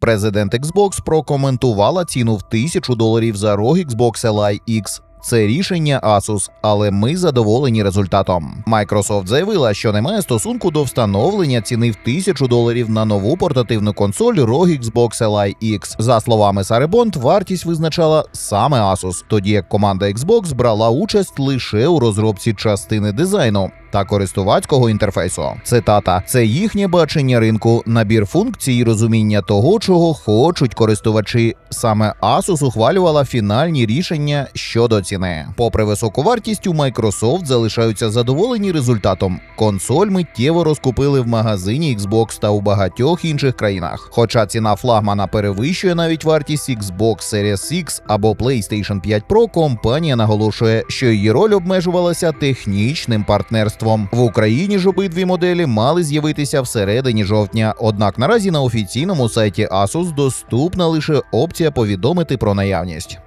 Президент Xbox прокоментувала ціну в 1000 доларів за ROG Xbox Li X. Це рішення Asus, але ми задоволені результатом. Microsoft заявила, що немає стосунку до встановлення ціни в 1000 доларів на нову портативну консоль ROG Xbox Li X. За словами Сари Бонд, вартість визначала саме Asus, тоді як команда Xbox брала участь лише у розробці частини дизайну. Та користувацького інтерфейсу. Цитата: це їхнє бачення ринку, набір функцій і розуміння того, чого хочуть користувачі. Саме Asus ухвалювала фінальні рішення щодо ціни. Попри високу вартість, у Microsoft залишаються задоволені результатом. Консоль миттєво розкупили в магазині Xbox та у багатьох інших країнах. Хоча ціна флагмана перевищує навіть вартість Xbox Series X або PlayStation 5 Pro, компанія наголошує, що її роль обмежувалася технічним партнерством. В Україні ж обидві моделі мали з'явитися всередині жовтня. Однак наразі на офіційному сайті Asus доступна лише опція повідомити про наявність.